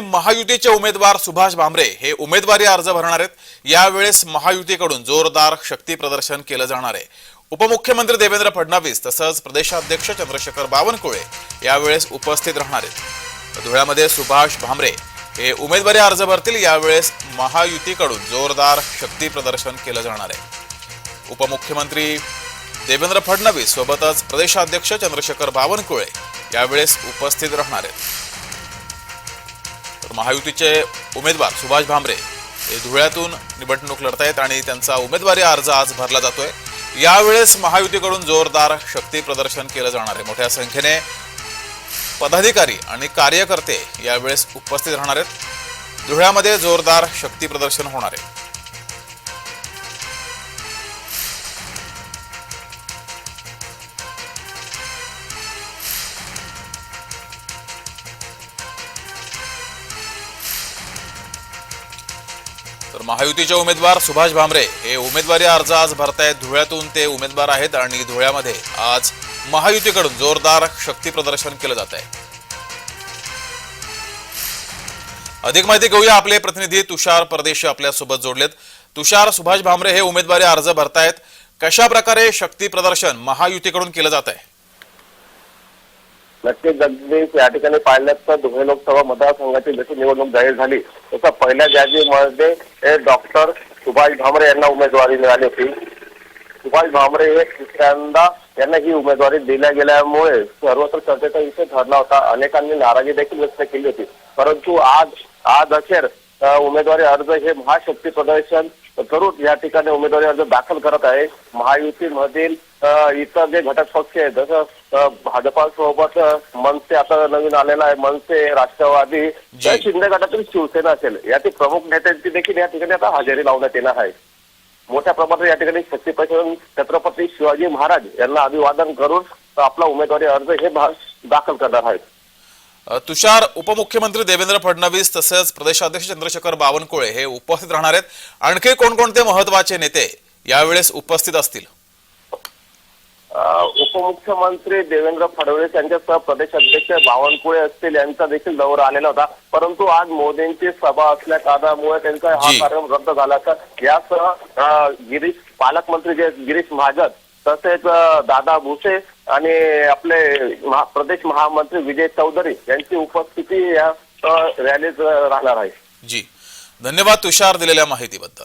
महायुतीचे उमेदवार सुभाष भामरे हे उमेदवारी अर्ज भरणार आहेत. यावेळेस महायुतीकडून जोरदार शक्ती प्रदर्शन केलं जाणार आहे. उपमुख्यमंत्री देवेंद्र फडणवीस तसंच प्रदेशाध्यक्ष चंद्रशेखर बावनकुळे यावेळेस उपस्थित राहणार आहेत. धुळ्यामध्ये सुभाष भामरे हे उमेदवारी अर्ज भरतील. यावेळेस महायुतीकडून जोरदार शक्ती प्रदर्शन केलं जाणार आहे. उपमुख्यमंत्री देवेंद्र फडणवीस सोबतच प्रदेशाध्यक्ष चंद्रशेखर बावनकुळे यावेळेस उपस्थित राहणार आहेत. तर महायुतीचे उमेदवार सुभाष भामरे हे धुळ्यातून निवडणूक लढतायत आणि त्यांचा उमेदवारी अर्ज आज भरला जातोय. यावेळेस महायुतीकडून जोरदार शक्ती प्रदर्शन केलं जाणार आहे. मोठ्या संख्येने पदाधिकारी आणि कार्यकर्ते यावेळेस उपस्थित राहणार आहेत. धुळ्यामध्ये जोरदार शक्ती प्रदर्शन होणार आहे. तर महायुतीचे उमेदवार सुभाष भामरे हे उमेदवारी अर्ज आज भरतायत. धुळ्यातून ते उमेदवार आहेत आणि धुळ्यामध्ये आज महायुतीकडून जोरदार शक्ती प्रदर्शन केलं जात आहे. अधिक माहिती घेऊया आपले प्रतिनिधी तुषार परदेशी आपल्यासोबत जोडलेत. तुषार सुभाष भामरे हे उमेदवारी अर्ज भरतायत. कशा प्रकारे शक्ती प्रदर्शन महायुतीकडून केलं जात आहे? नक्कीच जगदीश या ठिकाणी पाहिलं तर धुळे लोकसभा मतदारसंघाची जशी निवडणूक जाहीर झाली तसं पहिल्या यादीमध्ये हे डॉक्टर सुभाष भामरे यांना उमेदवारी मिळाली होती. सुभाष भामरे हे तिसऱ्यांदा यांना ही उमेदवारी दिल्या गेल्यामुळे सर्वत्र चर्चेचा विषय ठरला होता. अनेकांनी नाराजी देखील व्यक्त केली होती. परंतु आज आज अखेर उमेदवारी अर्ज हे महाशक्ती प्रदर्शन करून या ठिकाणी उमेदवारी अर्ज दाखल करत आहे. महायुतीमधील इतर जे घटक पक्ष आहेत जसं भाजपासोबत मनसे आता नवीन आलेला आहे मनसे राष्ट्रवादी तर शिंदे गटातील शिवसेना असेल यातील प्रमुख नेत्यांची देखील या ठिकाणी आता हजेरी लावण्यात येणार आहे. मोठ्या प्रमाणात या ठिकाणी शक्ती छत्रपती शिवाजी महाराज यांना अभिवादन करून आपला उमेदवारी अर्ज हे दाखल करणार आहेत. तुषार उपमुख्यमंत्री देवेंद्र फडणवीस तसेच प्रदेशाध्यक्ष चंद्रशेखर बावनकुळे हे उपस्थित राहणार आहेत. आणखी कोणकोणते महत्त्वाचे नेते यावेळेस उपस्थित असतील? उपमुख्यमंत्री देवेंद्र फडणवीस यांच्यासह प्रदेश अध्यक्ष बावनकुळे असतील यांचा देखील दौरा आलेला होता. परंतु आज मोदींची सभा असल्या कारणामुळे त्यांचा हा. कार्यक्रम रद्द झाला. तर यासह गिरीश पालकमंत्री जे गिरीश महाजन तसेच दादा भुसे आणि आपले महा- प्रदेश महामंत्री विजय चौधरी यांची उपस्थिती या रॅलीत राहणार आहे. जी. धन्यवाद तुषार दिलेल्या माहितीबद्दल.